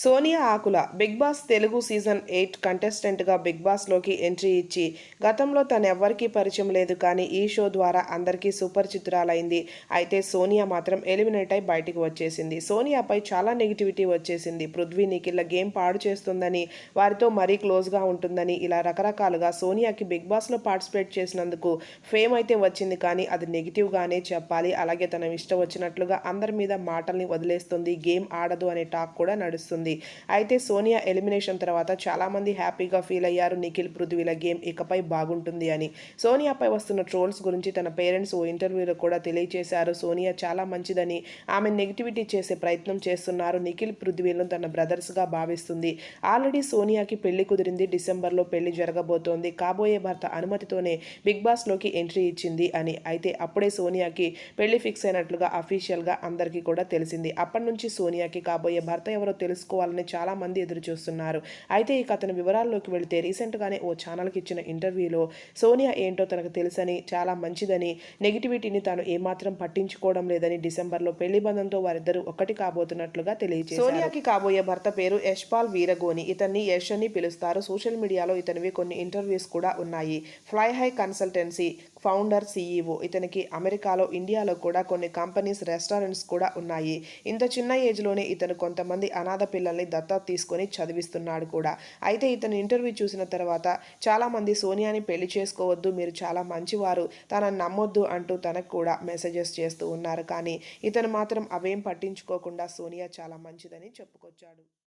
Sonia Akula Bigg Boss Telugu season eight కంటెస్టెంట్గా big బాస్లోకి entry ఇచ్చి గతంలో తనెవ్వరికీ పరిచయం లేదు కానీ ఈ షో ద్వారా అందరికీ సుపరిచితురాలైంది అయితే సోనియా మాత్రం ఎలిమినేట్ అయి బయటికి వచ్చేసింది. సోనియాపై చాలా నెగిటివిటీ వచ్చేసింది. పృథ్వీ నిఖిల్ల గేమ్ పాడు చేస్తుందని వారితో మరీ క్లోజ్గా ఉంటుందని ఇలా రకరకాలుగా సోనియాకి బిగ్ బాస్లో పార్టిసిపేట్ చేసినందుకు ఫేమ్ అయితే వచ్చింది కానీ అది నెగిటివ్గానే చెప్పాలి. అలాగే తన ఇష్టం వచ్చినట్లుగా అందరి మీద మాటల్ని వదిలేస్తుంది. గేమ్ ఆడదు అనే టాక్ కూడా నడుస్తుంది. అయితే సోనియా ఎలిమినేషన్ తర్వాత చాలామంది హ్యాపీగా ఫీల్ అయ్యారు. నిఖిల్ పృథ్వీల గేమ్ ఇకపై బాగుంటుంది అని. సోనియాపై వస్తున్న ట్రోల్స్ గురించి తన పేరెంట్స్ ఓ ఇంటర్వ్యూలో కూడా తెలియజేశారు సోనియా చాలా మంచిదని ఆమె నెగిటివిటీ చేసే ప్రయత్నం చేస్తున్నారు. నిఖిల్ పృథ్వీలను తన బ్రదర్స్గా భావిస్తుంది. ఆల్రెడీ సోనియాకి పెళ్ళి కుదిరింది డిసెంబర్లో పెళ్ళి జరగబోతోంది. కాబోయే భర్త అనుమతితోనే బిగ్ బాస్లోకి ఎంట్రీ ఇచ్చింది అని. అయితే అప్పుడే సోనియాకి పెళ్ళి ఫిక్స్ అయినట్లుగా అఫీషియల్గా అందరికీ కూడా తెలిసింది. అప్పటి నుంచి సోనియాకి కాబోయే భర్త ఎవరో తెలుసుకో చాలా మంది ఎదురు చూస్తున్నారు. అయితే ఇక అతని వివరాల్లోకి వెళితే రీసెంట్గానే ఓ ఛానల్కి ఇచ్చిన ఇంటర్వ్యూలో సోనియా ఏంటో తనకు తెలుసని చాలా మంచిదని నెగిటివిటీని తాను ఏమాత్రం పట్టించుకోవడం లేదని డిసెంబర్లో పెళ్ళి బంధంతో వారిద్దరూ ఒకటి కాబోతున్నట్లుగా తెలియజేశారు. సోనియాకి కాబోయే భర్త పేరు యశ్పాల్ వీరగోని ఇతన్ని యష్ అని పిలుస్తారు. సోషల్ మీడియాలో ఇతనివి కొన్ని ఇంటర్వ్యూస్ కూడా ఉన్నాయి. Fly High consultancy founder CEO ఇతనికి అమెరికాలో ఇండియాలో కూడా కొన్ని కంపెనీస్ రెస్టారెంట్స్ కూడా ఉన్నాయి. ఇంత చిన్న ఏజ్లోనే ఇతను కొంతమంది అనాథ పిల్లల్ని దత్తా తీసుకొని చదివిస్తున్నాడు కూడా. అయితే ఇతను ఇంటర్వ్యూ చూసిన తర్వాత చాలామంది సోనియాని పెళ్ళి చేసుకోవద్దు మీరు చాలా మంచివారు తనని నమ్మొద్దు అంటూ తనకు కూడా మెసేజెస్ చేస్తూ ఉన్నారు. కానీ ఇతను మాత్రం అవేం పట్టించుకోకుండా సోనియా చాలా మంచిదని చెప్పుకొచ్చాడు.